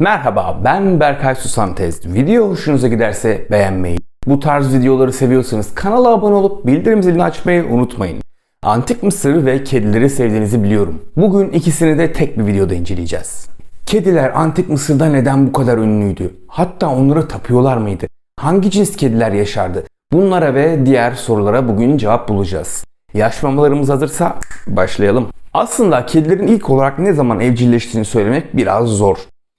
Merhaba ben Berkay Susantez. Video hoşunuza giderse beğenmeyi, bu tarz videoları seviyorsanız kanala abone olup bildirim zilini açmayı unutmayın. Antik Mısır ve kedileri sevdiğinizi biliyorum. Bugün ikisini de tek bir videoda inceleyeceğiz. Kediler Antik Mısır'da neden bu kadar ünlüydü? Hatta onlara tapıyorlar mıydı? Hangi cins kediler yaşardı? Bunlara ve diğer sorulara bugün cevap bulacağız. Yaşmamalarımız hazırsa başlayalım. Aslında kedilerin ilk olarak ne zaman evcilleştiğini söylemek biraz zor.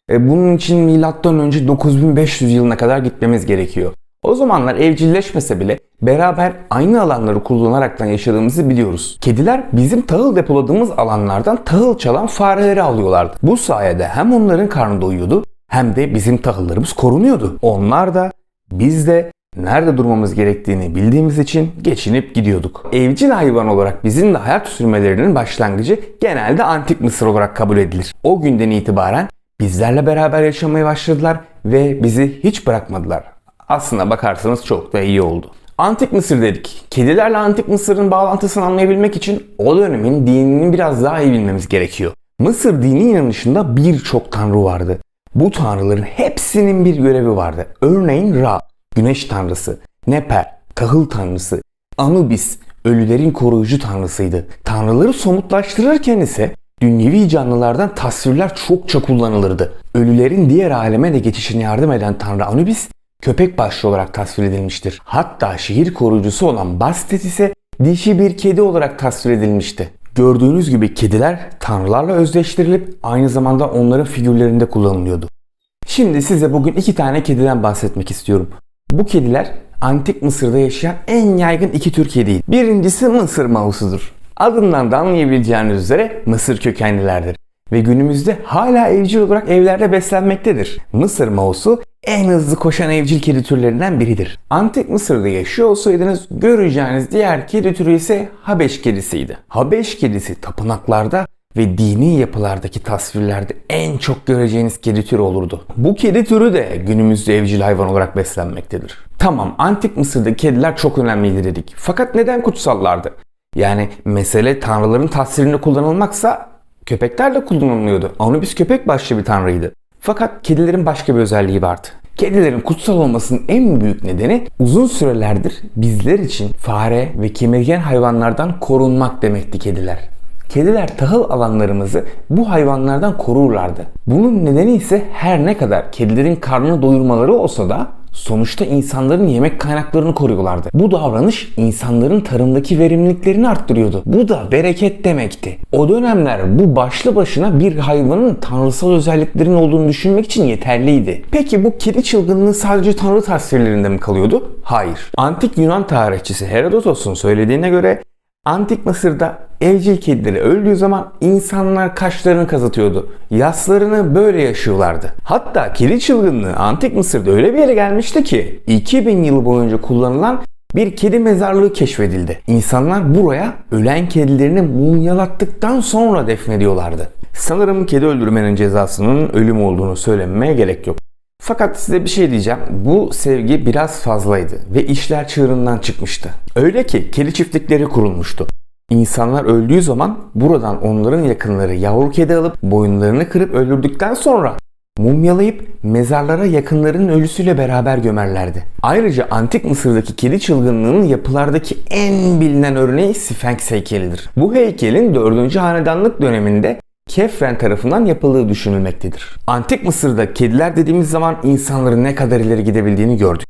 E, bunun için milattan önce 9500 yılına kadar gitmemiz gerekiyor. O zamanlar evcilleşmese bile beraber aynı alanları kullanaraktan yaşadığımızı biliyoruz. Kediler bizim tahıl depoladığımız alanlardan tahıl çalan fareleri alıyorlardı. Bu sayede hem onların karnı doyuyordu hem de bizim tahıllarımız korunuyordu. Onlar da biz de nerede durmamız gerektiğini bildiğimiz için geçinip gidiyorduk. Evcil hayvan olarak bizimle hayat sürmelerinin başlangıcı genelde antik Mısır olarak kabul edilir. O günden itibaren bizlerle beraber yaşamaya başladılar ve bizi hiç bırakmadılar. Aslına bakarsanız çok da iyi oldu. Antik Mısır dedik. Kedilerle Antik Mısır'ın bağlantısını anlayabilmek için o dönemin dinini biraz daha iyi bilmemiz gerekiyor. Mısır dini inanışında birçok tanrı vardı. Bu tanrıların hepsinin bir görevi vardı. Örneğin Ra, güneş tanrısı, Neper, tahıl tanrısı, Anubis, ölülerin koruyucu tanrısıydı. Tanrıları somutlaştırırken ise dünyevi canlılardan tasvirler çokça kullanılırdı. Ölülerin diğer aleme de geçişine yardım eden tanrı Anubis, köpek başlı olarak tasvir edilmiştir. Hatta şehir koruyucusu olan Bastet ise dişi bir kedi olarak tasvir edilmişti. Gördüğünüz gibi kediler tanrılarla özdeştirilip aynı zamanda onların figürlerinde kullanılıyordu. Şimdi size bugün iki tane kediden bahsetmek istiyorum. Bu kediler antik Mısır'da yaşayan en yaygın iki tür kedi. Birincisi Mısır mausudur. Adından da anlayabileceğiniz üzere Mısır kökenlilerdir ve günümüzde hala evcil olarak evlerde beslenmektedir. Mısır mausu en hızlı koşan evcil kedi türlerinden biridir. Antik Mısır'da yaşıyor olsaydınız göreceğiniz diğer kedi türü ise Habeş kedisiydi. Habeş kedisi tapınaklarda ve dini yapılardaki tasvirlerde en çok göreceğiniz kedi türü olurdu. Bu kedi türü de günümüzde evcil hayvan olarak beslenmektedir. Tamam antik Mısır'da kediler çok önemliydi dedik. Fakat neden kutsallardı? Yani mesele tanrıların tasvirinde kullanılmaksa köpekler de kullanılmıyordu. Anubis köpek başlı bir tanrıydı. Fakat kedilerin başka bir özelliği vardı. Kedilerin kutsal olmasının en büyük nedeni uzun sürelerdir bizler için fare ve kemirgen hayvanlardan korunmak demekti kediler. Kediler tahıl alanlarımızı bu hayvanlardan korurlardı. Bunun nedeni ise her ne kadar kedilerin karnını doyurmaları olsa da sonuçta insanların yemek kaynaklarını koruyorlardı. Bu davranış insanların tarımdaki verimliliklerini arttırıyordu. Bu da bereket demekti. O dönemler bu başlı başına bir hayvanın tanrısal özelliklerinin olduğunu düşünmek için yeterliydi. Peki bu kedi çılgınlığı sadece tanrı tasvirlerinde mi kalıyordu? Hayır. Antik Yunan tarihçisi Herodotos'un söylediğine göre Antik Mısır'da evcil kedileri öldüğü zaman insanlar kaşlarını kazıtıyordu. Yaslarını böyle yaşıyorlardı. Hatta kedi çılgınlığı Antik Mısır'da öyle bir yere gelmişti ki 2000 yıl boyunca kullanılan bir kedi mezarlığı keşfedildi. İnsanlar buraya ölen kedilerini mumyalattıktan sonra defnediyorlardı. Sanırım kedi öldürmenin cezasının ölüm olduğunu söylemeye gerek yok. Fakat size bir şey diyeceğim. Bu sevgi biraz fazlaydı ve işler çığırından çıkmıştı. Öyle ki kedi çiftlikleri kurulmuştu. İnsanlar öldüğü zaman buradan onların yakınları yavru kedi alıp boyunlarını kırıp öldürdükten sonra mumyalayıp mezarlara yakınlarının ölüsüyle beraber gömerlerdi. Ayrıca antik Mısır'daki kedi çılgınlığının yapılardaki en bilinen örneği Sphinx heykelidir. Bu heykelin 4. hanedanlık döneminde Kefren tarafından yapıldığı düşünülmektedir. Antik Mısır'da kediler dediğimiz zaman insanların ne kadar ileri gidebildiğini gördük.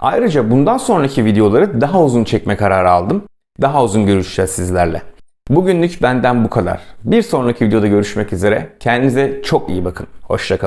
Ayrıca bundan sonraki videoları daha uzun çekme kararı aldım. Daha uzun görüşeceğiz sizlerle. Bugünlük benden bu kadar. Bir sonraki videoda görüşmek üzere. Kendinize çok iyi bakın. Hoşçakalın.